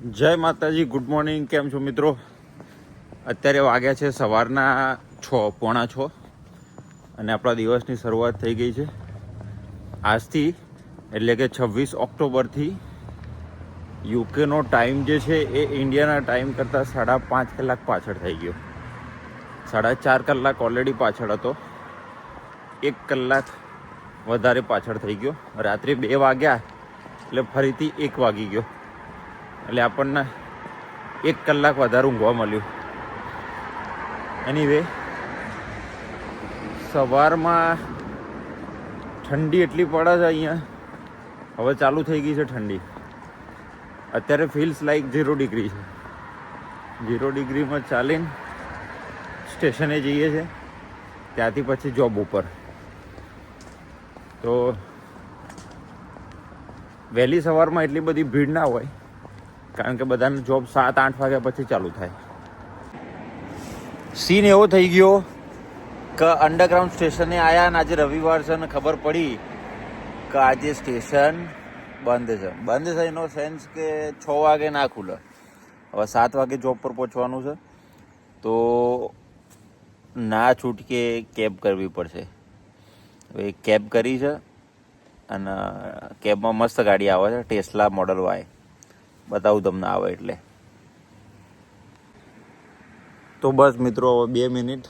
જય માતાજી good morning કેમ છો મિત્રો? અત્યારે વાગ્યા છે સવારના છ, પોણા છ. અને આપણા દિવસની શરૂઆત થઈ ગઈ છે. આજથી, એટલે કે છવ્વીસ ઓક્ટોબરથી, યુકેનો ટાઈમ જે છે એ ઇન્ડિયાના ટાઈમ કરતાં સાડા પાંચ કલાક પાછળ થઈ ગયો. સાડા ચાર કલાક ઓલરેડી પાછળ હતો. એક કલાક વધારે પાછળ થઈ ગયો. રાત્રે બે વાગ્યા, એટલે ફરીથી એક વાગી ગયો. એટલે આપણને એક કલાક વધારે ઊંઘવા મળ્યું. એની વે સવારમાં ઠંડી એટલી પડે છે અહીંયા. હવે ચાલુ થઈ ગઈ છે ઠંડી. અત્યારે ફીલ્સ લાઈક ઝીરો ડિગ્રી છે. ઝીરો ડિગ્રીમાં ચાલીને સ્ટેશને જઈએ છે ત્યાંથી પછી જોબ ઉપર. તો વહેલી સવારમાં એટલી બધી ભીડ ના હોય. કારણ કે બધાને જોબ સાત, આઠ વાગ્યા પછી ચાલુ થાય. સીન એવો થઈ ગયો કે અંડરગ્રાઉન્ડ સ્ટેશને આવ્યા અને આજે રવિવાર છે અને ખબર પડી કે આજે સ્ટેશન બંધ છે. બંધ છે એનો સેન્સ કે છ વાગે ના ખુલે. હવે સાત વાગે જોબ પર પહોંચવાનું છે. તો ના છૂટકે કેબ કરવી પડશે. હવે કેબ કરી છે અને કેબમાં મસ્ત ગાડી આવે છે ટેસ્લા મોડલ વાય બતાવું તમને આવે એટલે. તો બસ મિત્રો હવે બે મિનિટ.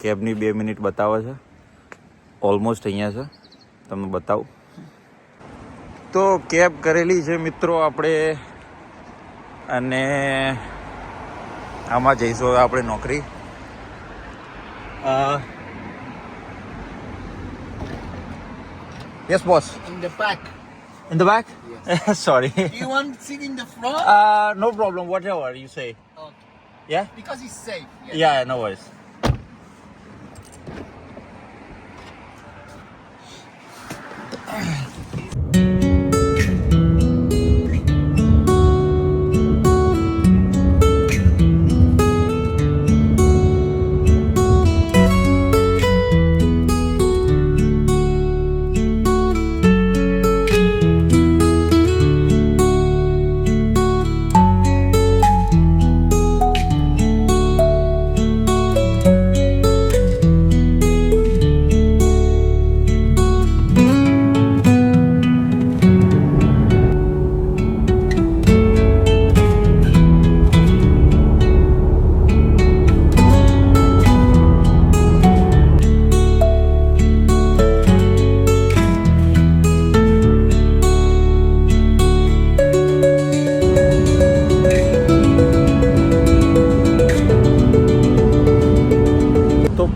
કેબની બે મિનિટ બતાવે છે. ઓલમોસ્ટ અહીંયા છે. તમને બતાવું. તો કેબ કરેલી છે મિત્રો આપણે. અને આમાં જઈશું હવે આપણે નોકરી. Yes boss in the back. In the back? Yes. Sorry. Do you want to sit in the front? Uh, no problem. Whatever you say. okay. Yeah. Because it's safe. Yeah. No worries.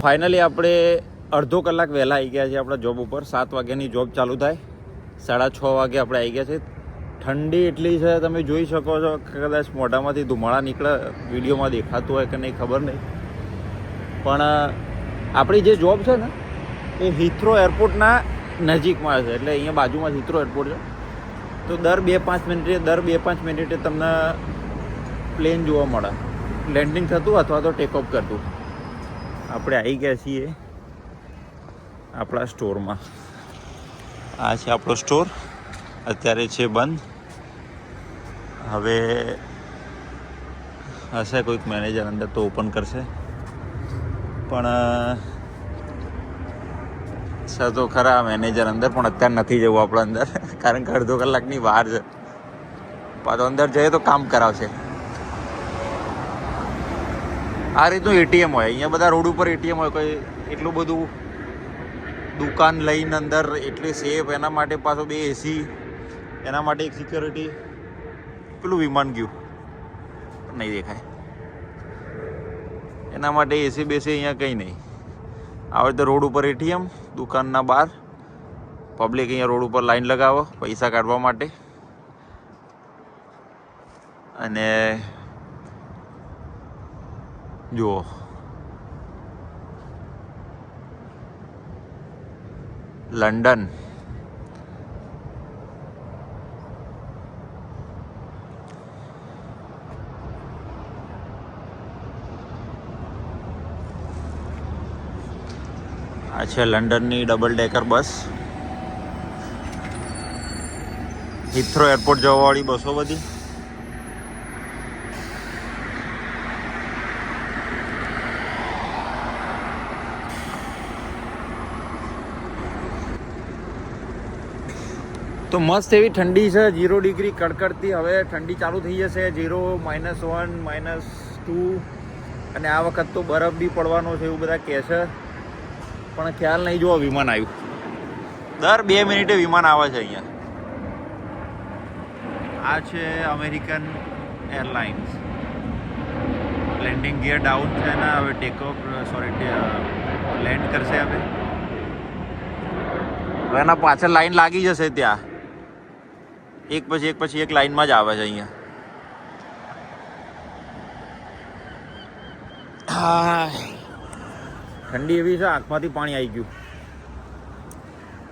Finally આપણે અડધો કલાક વહેલા આવી ગયા છીએ આપણા job ઉપર. સાત વાગ્યાની જોબ ચાલુ થાય. સાડા છ વાગે આપણે આવી ગયા છે ઠંડી એટલી છે, તમે જોઈ શકો છો કદાચ મોઢામાંથી ધુમાડા નીકળે, વિડીયોમાં દેખાતું હોય કે નહીં ખબર નહીં. પણ આપણી જે જોબ છે ને, એ હિથ્રો એરપોર્ટના નજીકમાં છે. એટલે અહીંયા બાજુમાં હિથ્રો એરપોર્ટ છે. તો દર બે પાંચ મિનિટે, દર બે પાંચ મિનિટે તમને પ્લેન જોવા મળે. લેન્ડિંગ થતું અથવા તો ટેક ઓફ કરતું. આપણે આવી ગયા છીએ આપણા સ્ટોરમાં. આ છે આપણો સ્ટોર. અત્યારે છે બંધ. હવે હશે કોઈક મેનેજર અંદર તો ઓપન કરશે. પણ સર તો ખરા મેનેજર અંદર, પણ અત્યારે નથી જવું આપણા અંદર. કારણ કે અડધો કલાકની વાર છે. પાછો અંદર જઈએ તો કામ કરાવશે. આ રીતનું એટીએમ હોય. અહીંયા બધા રોડ ઉપર એટીએમ હોય. કોઈ એટલું બધું દુકાન લઈને અંદર એટલી સેફ એના માટે પાછો બે એસી એના માટે એક સિક્યોરિટી પેલું વિમાન ગયું. નહીં દેખાય. એના માટે એસી બેસી અહીંયા કંઈ નહીં. આવે તો રોડ ઉપર એટીએમ દુકાનના બહાર. પબ્લિક અહીંયા રોડ ઉપર લાઈન લગાવો, પૈસા કાઢવા માટે. અને જુઓ લંડન આ લંડનની double decker bus. Heathrow airport જવાવાળી બસો બધી. તો મસ્ત એવી ઠંડી છે ઝીરો ડિગ્રી કડકડતી. હવે ઠંડી ચાલુ થઈ જશે zero minus one minus two અને આ વખત તો બરફ બી પડવાનો છે, એવું બધા કહે છે. પણ ખ્યાલ નહીં જોવા વિમાન આવ્યું. દર બે મિનિટે વિમાન આવે છે અહીંયા. આ છે American Airlines. Landing gear down છે ને, હવે ટેક ઓફ સોરી લેન્ડ કરશે હવે. એના પાછળ લાઈન લાગી જશે ત્યાં. એક પછી એક પછી એક લાઈનમાં જ આવે છે અહીંયા. ઠંડી એવી છે, આંખમાંથી પાણી આવી ગયું.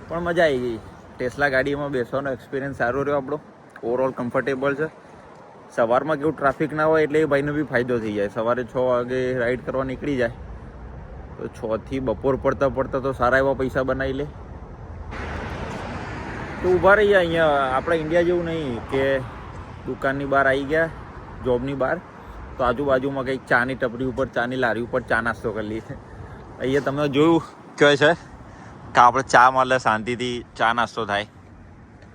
પણ મજા આવી ગઈ. ટેસ્લા ગાડીમાં બેસવાનો એક્સપિરિયન્સ સારો રહ્યો આપણો. ઓવરઓલ કમ્ફર્ટેબલ છે. સવારમાં કેવું ટ્રાફિક ના હોય એટલે એ ભાઈનો બી ફાયદો થઈ જાય. સવારે છ વાગે રાઈડ કરવા નીકળી જાય. તો છથી બપોર પડતા પડતા તો સારા એવા પૈસા બનાવી લે. તો ઊભા રહીએ અહીંયા, આપણે ઇન્ડિયા જેવું નહીં કે દુકાનની બહાર આવી ગયા જોબની બહાર. તો આજુબાજુમાં કંઈક ચાની ટપરી ઉપર, ચાની લારી ઉપર ચા નાસ્તો કરી લઈએ. અહીંયા તમે જોયું કહે છે કે આપણે ચા મળે, શાંતિથી ચા નાસ્તો થાય.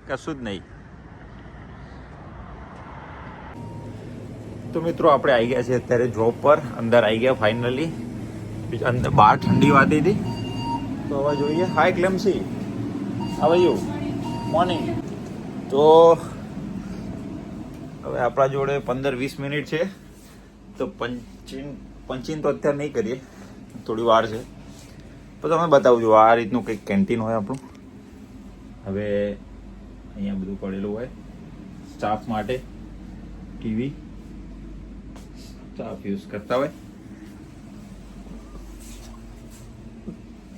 કશું જ નહીં. તો મિત્રો, આપણે આવી ગયા છીએ અત્યારે જોબ પર. અંદર આવી ગયા ફાઇનલી અંદર બહાર ઠંડી વાતી હતી. તો હવે જોઈએ. હાય ક્લેમસી હવે યુ મોર્નિંગ તો હવે આપણા જોડે પંદર વીસ મિનિટ છે. તો પંચીન પંચીન તો અત્યારે નહીં કરીએ. થોડી વાર છે. તો તમે બતાવજો, આ રીતનું કંઈક કેન્ટીન હોય આપણું? હવે અહીંયા બધું પડેલું હોય. સ્ટાફ માટે ટીવી, સ્ટાફ યુઝ કરતા હોય.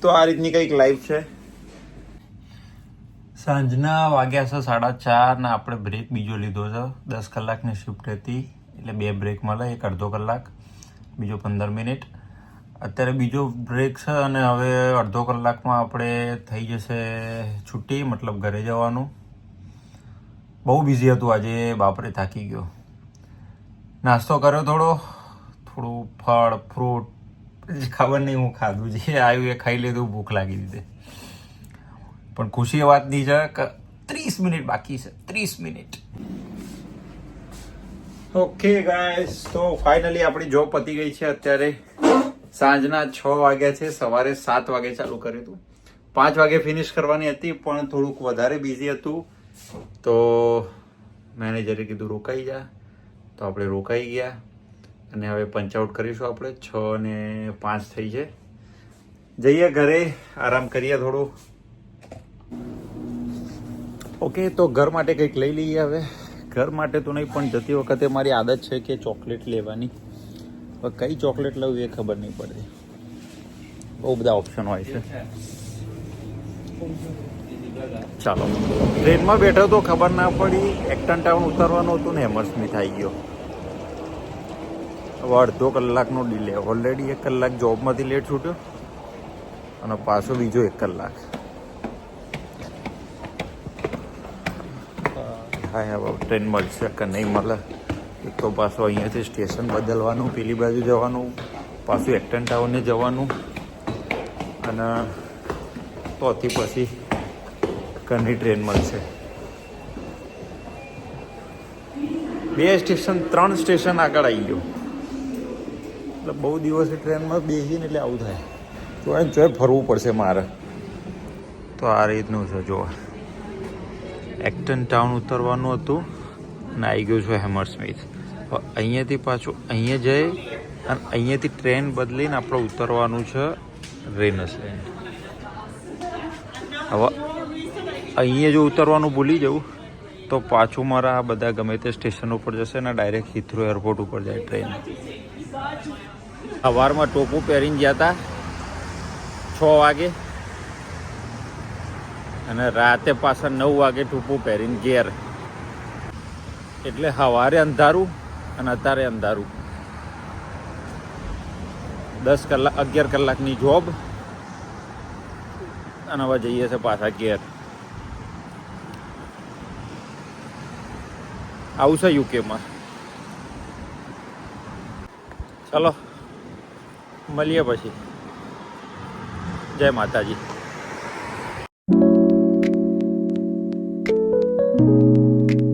તો આ રીતની કંઈક લાઈફ છે. સાંજના વાગ્યા છે સાડા ચાર ને આપણે બ્રેક બીજો લીધો છે. દસ કલાકની શિફ્ટ હતી, એટલે બે બ્રેક મળે, એક અડધો કલાક, બીજો પંદર મિનિટ. અત્યારે બીજો બ્રેક છે અને હવે અડધો કલાકમાં આપણે થઈ જશે છુટ્ટી, મતલબ ઘરે જવાનું. બહુ બિઝી હતું આજે, બાપરે થાકી ગયો. નાસ્તો કર્યો થોડો, થોડું ફળ ફ્રૂટ ખબર નહીં હું ખાધું જે આવ્યું એ ખાઈ લીધું, ભૂખ લાગી દીધી. પણ ખુશી એ વાતની છે કે ત્રીસ મિનિટ બાકી છે. ત્રીસ મિનિટ. ઓકે ગાઈસ તો ફાઇનલી આપણી જોબ પતી ગઈ છે અત્યારે. સાંજના છ વાગ્યા છે. સવારે સાત વાગે ચાલુ કર્યું હતું. પાંચ વાગે ફિનિશ કરવાની હતી, પણ થોડુંક વધારે બિઝી હતું. તો મેનેજરે કીધું, રોકાઈ જા. તો આપણે રોકાઈ ગયા. અને હવે પંચ આઉટ કરીશું આપણે. છ ને પાંચ થઈ છે. જઈએ ઘરે. આરામ કરીએ થોડું. ઓકે, તો ઘર માટે કંઈક લઈ લઈએ હવે. ઘર માટે તો નહીં, પણ જતી વખતે મારી આદત છે કે ચોકલેટ લેવાની. હવે કઈ ચોકલેટ લઉં એ ખબર નહીં પડતી બહુ બધા ઓપ્શન હોય છે. ચાલો. ટ્રેનમાં બેઠો તો ખબર ના પડી એક્ટન ટાઉન ઉતરવાનું હતું ને હેમરસ્મિથ થઈ ગયો. હવે અડધો કલાકનો ડીલે ઓલરેડી એક કલાક જોબમાંથી લેટ છૂટ્યો. અને પાછો બીજો એક કલાક. હા હવે ટ્રેન મળશે કે નહીં મળે એક તો પાછું અહીંયાથી સ્ટેશન બદલવાનું, પેલી બાજુ જવાનું, પાછું એક્ટન ટાઉને જવાનું. અને તોથી પછી ઘરની ટ્રેન મળશે. બે સ્ટેશન, ત્રણ સ્ટેશન આગળ આવી ગયું. એટલે બહુ દિવસે ટ્રેનમાં બેસીને એટલે આવું થાય. તો એને જોઈ ફરવું પડશે મારે. તો આ રીતનું છે, જોવા. એક્ટન ટાઉન ઉતરવાનું હતું અને આવી ગયું છું હેમર સ્મિથ હવે અહીંયાથી પાછું અહીંયા જઈ અને અહીંયાથી ટ્રેન બદલીને આપણે ઉતરવાનું છે રેનસ લેન્ડ હવે અહીંયા જો ઉતરવાનું ભૂલી જવું, તો પાછું મારા આ બધા ગમે તે સ્ટેશન ઉપર જશે ને ડાયરેક્ટ હિથ્રો એરપોર્ટ ઉપર જાય ટ્રેન. સવારમાં ટોપું પહેરીને ગયા હતા છ વાગે. અને રાતે પાછા નવ વાગે ટૂંપું પહેરીને ઘેર. એટલે સવારે અંધારું અને અત્યારે અંધારું. દસ કલાક, અગિયાર કલાકની જોબ અને હવે જઈએ છે પાછા ઘેર. આવશે યુકેમાં. ચલો, મળીએ પછી. જય માતાજી. Thank you.